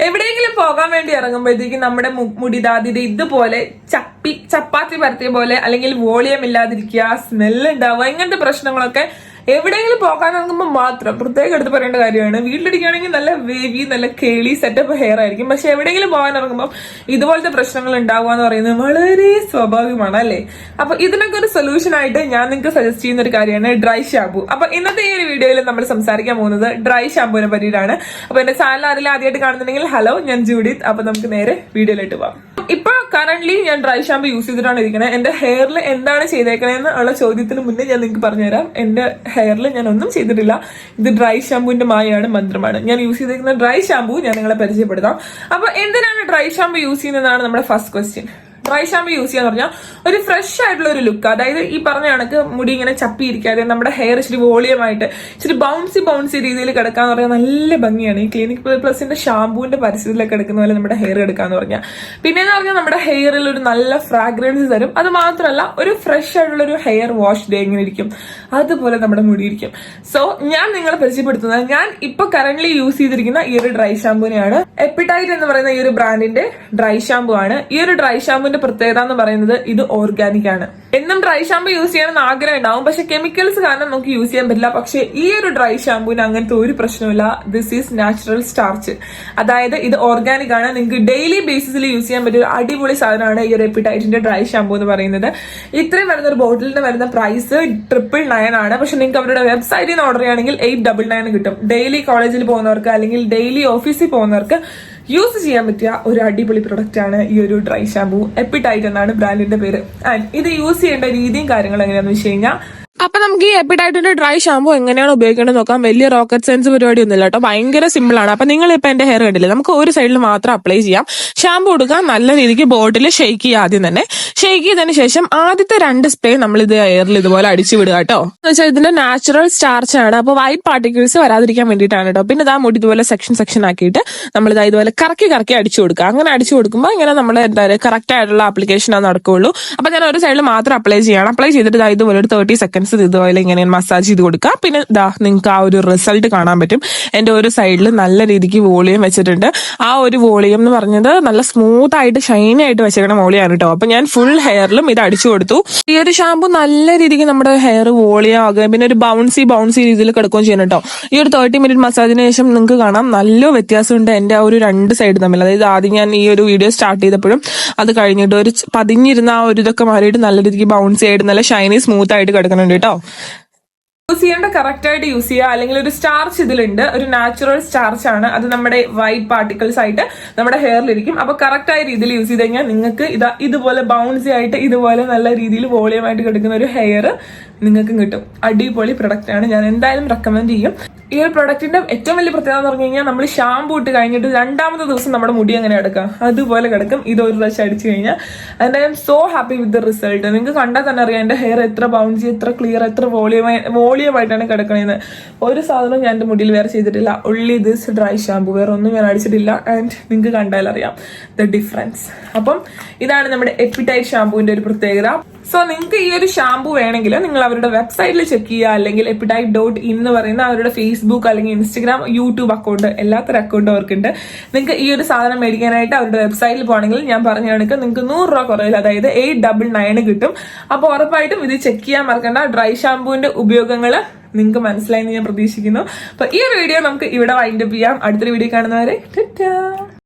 എവിടെയെങ്കിലും പോകാൻ വേണ്ടി ഇറങ്ങുമ്പോഴത്തേക്കും നമ്മുടെ മുടിതാതിരി ഇതുപോലെ ചപ്പി ചപ്പാത്തി പരത്തിയ പോലെ അല്ലെങ്കിൽ വോളിയം ഇല്ലാതിരിക്കുക സ്മെല്ല് ഉണ്ടാവുക ഇങ്ങനത്തെ പ്രശ്നങ്ങളൊക്കെ എവിടെയെങ്കിലും പോകാൻ ഇറങ്ങുമ്പോൾ മാത്രം പ്രത്യേകം എടുത്ത് പറയേണ്ട കാര്യമാണ്. വീട്ടിലിരിക്കുകയാണെങ്കിൽ നല്ല വേവി നല്ല കേളി സെറ്റപ്പ് ഹെയർ ആയിരിക്കും. പക്ഷെ എവിടെയെങ്കിലും പോകാൻ ഇറങ്ങുമ്പോൾ ഇതുപോലത്തെ പ്രശ്നങ്ങൾ ഉണ്ടാവുക എന്ന് പറയുന്നത് വളരെ സ്വാഭാവികമാണ് അല്ലേ? അപ്പൊ ഇതിനൊക്കെ ഒരു സൊല്യൂഷൻ ആയിട്ട് ഞാൻ നിങ്ങൾക്ക് സജസ്റ്റ് ചെയ്യുന്ന ഒരു കാര്യമാണ് ഡ്രൈ ഷാമ്പു അപ്പൊ ഇന്നത്തെ ഈ ഒരു വീഡിയോയിൽ നമ്മൾ സംസാരിക്കാൻ പോകുന്നത് ഡ്രൈ ഷാമ്പുവിനെ പറ്റിയിട്ടാണ്. അപ്പൊ എന്റെ ചാനൽ അതിൽ ആദ്യമായിട്ട് കാണുന്നുണ്ടെങ്കിൽ ഹലോ ഞാൻ ജൂഡിത് അപ്പൊ നമുക്ക് നേരെ വീഡിയോയിലോട്ട് പോവാം. ഇപ്പൊ കറന്റ് ഞാൻ ഡ്രൈ ഷാമ്പു യൂസ് ചെയ്തിട്ടാണ് ഇരിക്കുന്നത് എന്റെ ഹെയറിൽ എന്താണ് ചെയ്തേക്കണേന്ന് ഉള്ള ചോദ്യത്തിന് മുന്നേ ഞാൻ നിങ്ങൾക്ക് പറഞ്ഞുതരാം. എന്റെ ഹെയറിൽ ഞാൻ ഒന്നും ചെയ്തിട്ടില്ല. ഇത് ഡ്രൈ ഷാമ്പുവിന്റെ മായയാണ് മന്ത്രമാണ്. ഞാൻ യൂസ് ചെയ്തേക്കുന്ന ഡ്രൈ ഷാമ്പു ഞാൻ നിങ്ങളെ പരിചയപ്പെടുത്താം. അപ്പൊ എന്തിനാണ് ഡ്രൈ ഷാമ്പു യൂസ് ചെയ്യുന്നതാണ് നമ്മുടെ first question dry shampoo use ചെയ്യാന്ന് പറഞ്ഞാൽ ഒരു ഫ്രഷ് ആയിട്ടുള്ള ഒരു ലുക്ക് അതായത് ഈ പറഞ്ഞ കണക്ക് മുടി ഇങ്ങനെ ചപ്പിയിരിക്കാതെ നമ്മുടെ ഹെയർ ഇച്ചിരി വോളിയമായിട്ട് ഇച്ചിരി ബൗൺസി ബൗൺസി രീതിയിൽ കിടക്കാന്ന് പറഞ്ഞാൽ നല്ല ഭംഗിയാണ്. ഈ ക്ലിനിക് പ്ലസിന്റെ ഷാമ്പൂവിന്റെ പരിസ്ഥിതിയിലൊക്കെ കിടക്കുന്ന പോലെ നമ്മുടെ ഹെയർ എടുക്കാന്ന് പറഞ്ഞാൽ പിന്നെ എന്ന് പറഞ്ഞാൽ നമ്മുടെ ഹെയറിൽ ഒരു നല്ല ഫ്രാഗ്രൻസ് തരും. അത് മാത്രമല്ല ഒരു ഫ്രഷ് ആയിട്ടുള്ള ഒരു ഹെയർ വാഷ് ഡേ ഇങ്ങനെ ഇരിക്കും. അതുപോലെ നമ്മുടെ മുടി ഇരിക്കും. സോ ഞാൻ നിങ്ങളെ പരിചയപ്പെടുത്തുന്നത് ഞാൻ ഇപ്പൊ കറന്റ് യൂസ് ചെയ്തിരിക്കുന്ന ഈ ഒരു ഡ്രൈ ഷാമ്പൂവിനെയാണ് എപ്പിറ്റൈറ്റ് എന്ന് പറയുന്ന ഈ ഒരു ബ്രാൻഡിന്റെ ഡ്രൈ ഷാമ്പു ആണ്. ഈ ഒരു ഡ്രൈ ഷാമ്പുവിന്റെ പ്രത്യേകത എന്ന് പറയുന്നത് ഇത് ഓർഗാനിക് ആണ്. എന്നും ഡ്രൈ ഷാമ്പു യൂസ് ചെയ്യണമെന്ന് ആഗ്രഹം ഉണ്ടാവും. പക്ഷെ കെമിക്കൽസ് കാരണം നമുക്ക് യൂസ് ചെയ്യാൻ പറ്റില്ല. പക്ഷെ ഈ ഒരു ഡ്രൈ ഷാമ്പുവിന് അങ്ങനത്തെ ഒരു പ്രശ്നമില്ല ദിസ് ഈസ് നാച്ചുറൽ സ്റ്റാർച്ച് അതായത് ഇത് ഓർഗാനിക് ആണ്. നിങ്ങൾക്ക് ഡെയിലി ബേസിസിൽ യൂസ് ചെയ്യാൻ പറ്റിയ ഒരു അടിപൊളി സാധനമാണ് ഈ ഒരു എപ്പിറ്റൈറ്റിന്റെ ഡ്രൈ ഷാമ്പു എന്ന് പറയുന്നത്. ഇത്രയും വരുന്ന ഒരു ബോട്ടിലിന് വരുന്ന പ്രൈസ് ട്രിപ്പിൾ നയൻ ആണ്. പക്ഷെ നിങ്ങൾക്ക് അവരുടെ വെബ്സൈറ്റിൽ നിന്ന് ഓർഡർ ചെയ്യുകയാണെങ്കിൽ എയ്റ്റ് ഡബിൾ നയൻ കിട്ടും. ഡെയിലി കോളേജിൽ പോകുന്നവർക്ക് അല്ലെങ്കിൽ ഡെയിലി ഓഫീസിൽ പോകുന്നവർക്ക് യൂസ് ചെയ്യാൻ പറ്റിയ ഒരു അടിപൊളി പ്രൊഡക്റ്റ് ആണ് ഈ ഒരു ഡ്രൈ ഷാമ്പു എപ്പിറ്റൈറ്റ് എന്നാണ് ബ്രാൻഡിന്റെ പേര്. ആൻഡ് ഇത് യൂസ് ചെയ്യേണ്ട രീതിയും കാര്യങ്ങളും എങ്ങനെയാണെന്ന് വെച്ച് കഴിഞ്ഞാൽ അപ്പൊ നമുക്ക് ഈ എപ്പിഡൈറ്റിന്റെ ഡ്രൈ ഷാമ്പു എങ്ങനെയാണ് ഉപയോഗിക്കേണ്ടത് നോക്കാം. വലിയ റോക്കറ്റ് സയൻസ് പരിപാടി ഒന്നുമില്ല കേട്ടോ. ഭയങ്കര സിമ്പിൾ ആണ്. അപ്പൊ നിങ്ങൾ ഇപ്പൊ എന്റെ ഹെയർ കണ്ടില്ലേ? നമുക്ക് ഒരു സൈഡിൽ മാത്രം അപ്ലൈ ചെയ്യാം. ഷാമ്പു കൊടുക്കാം നല്ല രീതിക്ക് ബോട്ടിൽ ഷെയ്ക്ക് ചെയ്യുക ആദ്യം തന്നെ. ഷെയ്ക്ക് ചെയ്തതിന് ശേഷം ആദ്യത്തെ രണ്ട് സ്പ്രേ നമ്മൾ ഇത് എയറിൽ ഇതുപോലെ അടിച്ചു വിടുക കേട്ടോ. എന്ന് വെച്ചാൽ ഇതിന്റെ നാച്ചുറൽ സ്റ്റാർച്ച് ആണ്. അപ്പൊ വൈറ്റ് പാർട്ടിക്കിൾസ് വരാതിരിക്കാൻ വേണ്ടിയിട്ടാണ് കേട്ടോ. പിന്നെ ഇതാ മുടി ഇതുപോലെ സെക്ഷൻ സെക്ഷൻ ആക്കിയിട്ട് നമ്മൾ ഇതാ ഇതുപോലെ കറക്കി കറക്കി അടിച്ചു കൊടുക്കുക. അങ്ങനെ അടിച്ചു കൊടുക്കുമ്പോൾ ഇങ്ങനെ നമ്മൾ എന്താ പറയുക കറക്റ്റ് ആയിട്ടുള്ള ആപ്ലിക്കേഷൻ ആണ് നടക്കുകയുള്ളൂ. അപ്പൊ ഞാൻ ഒരു സൈഡിൽ മാത്രം അപ്ലൈ ചെയ്യണം. അപ്ലൈ ചെയ്തിട്ട് ഇതാ ഇതുപോലെ ഒരു തേർട്ടി സെക്കൻഡ്സ് ഇതുപോലെ ഇങ്ങനെ മസാജ് ചെയ്ത് കൊടുക്കുക പിന്നെ ഇതാ നിങ്ങൾക്ക് ആ ഒരു റിസൾട്ട് കാണാൻ പറ്റും. എന്റെ ഒരു സൈഡിൽ നല്ല രീതിക്ക് വോളിയം വെച്ചിട്ടുണ്ട്. ആ ഒരു വോളിയം എന്ന് പറഞ്ഞത് നല്ല സ്മൂത്ത് ആയിട്ട് ഷൈനി ആയിട്ട് വെച്ചേക്കണ വോളിയാണ് കേട്ടോ. അപ്പൊ ഞാൻ ഫുൾ ഹെയറിലും ഇത് അടിച്ചു കൊടുത്തു. ഈ ഒരു ഷാമ്പു നല്ല രീതിക്ക് നമ്മുടെ ഹെയർ വോളിയം ആകുകയും പിന്നെ ഒരു ബൗൺസി ബൗൺസി രീതിയിൽ കിടക്കുകയും ചെയ്യണം കേട്ടോ. ഈ ഒരു തേർട്ടി മിനിറ്റ് മസാജിന് ശേഷം നിങ്ങൾക്ക് കാണാം നല്ല വ്യത്യാസമുണ്ട് എന്റെ ആ ഒരു രണ്ട് സൈഡ് തമ്മിൽ. അതായത് ആദ്യം ഞാൻ ഈ ഒരു വീഡിയോ സ്റ്റാർട്ട് ചെയ്തപ്പോഴും അത് കഴിഞ്ഞിട്ട് ഒരു പതിഞ്ഞിരുന്ന ആ ഒരു ഇതൊക്കെ മാറിയിട്ട് നല്ല രീതിക്ക് ബൗൺസി ആയിട്ട് നല്ല ഷൈനി സ്മൂത്ത് ആയിട്ട് കിടക്കുന്നുണ്ട് കേട്ടോ. യൂസ് ചെയ്യേണ്ട കറക്റ്റ് ആയിട്ട് യൂസ് ചെയ്യുക. അല്ലെങ്കിൽ ഒരു സ്റ്റാർച്ച് ഇതിലുണ്ട്. ഒരു നാച്ചുറൽ സ്റ്റാർച്ച് ആണ്. അത് നമ്മുടെ വൈറ്റ് പാർട്ടിക്കിൾസ് ആയിട്ട് നമ്മുടെ ഹെയറിലിരിക്കും അപ്പൊ കറക്റ്റ് ആയ രീതിയിൽ യൂസ് ചെയ്ത് കഴിഞ്ഞാൽ നിങ്ങൾക്ക് ഇതാ ഇതുപോലെ ബൗൺസി ആയിട്ട് ഇതുപോലെ നല്ല രീതിയിൽ വോളിയം ആയിട്ട് കിടക്കുന്ന ഒരു ഹെയർ നിങ്ങൾക്കും കിട്ടും. അടിപൊളി പ്രൊഡക്റ്റ് ആണ്. ഞാൻ എന്തായാലും റെക്കമെൻഡ് ചെയ്യും. ഈ ഒരു പ്രൊഡക്റ്റിന്റെ ഏറ്റവും വലിയ പ്രത്യേകത എന്ന് പറഞ്ഞു കഴിഞ്ഞാൽ നമ്മൾ ഷാമ്പു ഇട്ട് കഴിഞ്ഞിട്ട് രണ്ടാമത്തെ ദിവസം നമ്മുടെ മുടി എങ്ങനെ കിടക്കാം? അതുപോലെ കിടക്കും. ഇത് ഒരു പ്രാവശ്യം അടിച്ചു കഴിഞ്ഞാൽ and I'm so happy with the result നിങ്ങൾക്ക് കണ്ടാൽ തന്നെ അറിയാം എന്റെ ഹെയർ എത്ര ബൗൺസി എത്ര ക്ലിയർ എത്ര വോളിയമായി വോളിയമായിട്ടാണ് കിടക്കണേന്ന്. ഒരു സാധനവും ഞാൻ എന്റെ മുടിയിൽ വേറെ ചെയ്തിട്ടില്ല. ഉള്ളി ദിസ് ഡ്രൈ ഷാമ്പു വേറെ ഒന്നും ഞാൻ അടിച്ചിട്ടില്ല. ആൻഡ് നിങ്ങൾക്ക് കണ്ടാൽ അറിയാം ദ ഡിഫറൻസ് അപ്പം ഇതാണ് നമ്മുടെ എപ്പിറ്റൈറ്റ് ഷാമ്പുവിന്റെ ഒരു പ്രത്യേകത. സോ നിങ്ങൾക്ക് ഈ ഒരു ഷാമ്പു വേണമെങ്കിൽ നിങ്ങൾ അവരുടെ വെബ്സൈറ്റിൽ ചെക്ക് ചെയ്യുക അല്ലെങ്കിൽ എപ്പിറ്റൈറ്റ് ഡോട്ട് ഇൻ എന്ന് പറയുന്ന അവരുടെ ഫേസ്ബുക്ക് അല്ലെങ്കിൽ ഇൻസ്റ്റഗ്രാം യൂട്യൂബ് അക്കൗണ്ട് എല്ലാത്തരം അക്കൗണ്ടും അവർക്കുണ്ട്. നിങ്ങൾക്ക് ഈ ഒരു സാധനം മേടിക്കാനായിട്ട് അവരുടെ വെബ്സൈറ്റിൽ പോകണമെങ്കിൽ ഞാൻ പറഞ്ഞ കണക്ക് നിങ്ങൾക്ക് നൂറ് രൂപ കുറവിൽ അതായത് എയ്റ്റ് ഡബിൾ നയൻ കിട്ടും. അപ്പോൾ ഉറപ്പായിട്ടും ഇത് ചെക്ക് ചെയ്യാൻ മറക്കണ്ട. ഡ്രൈ ഷാമ്പുവിന്റെ ഉപയോഗങ്ങൾ നിങ്ങൾക്ക് മനസ്സിലായെന്ന് ഞാൻ പ്രതീക്ഷിക്കുന്നു. അപ്പോൾ ഈ ഒരു വീഡിയോ നമുക്ക് ഇവിടെ വൈൻഡപ്പ് ചെയ്യാം. അടുത്തൊരു വീഡിയോ കാണുന്നവരെ ടാറ്റാ!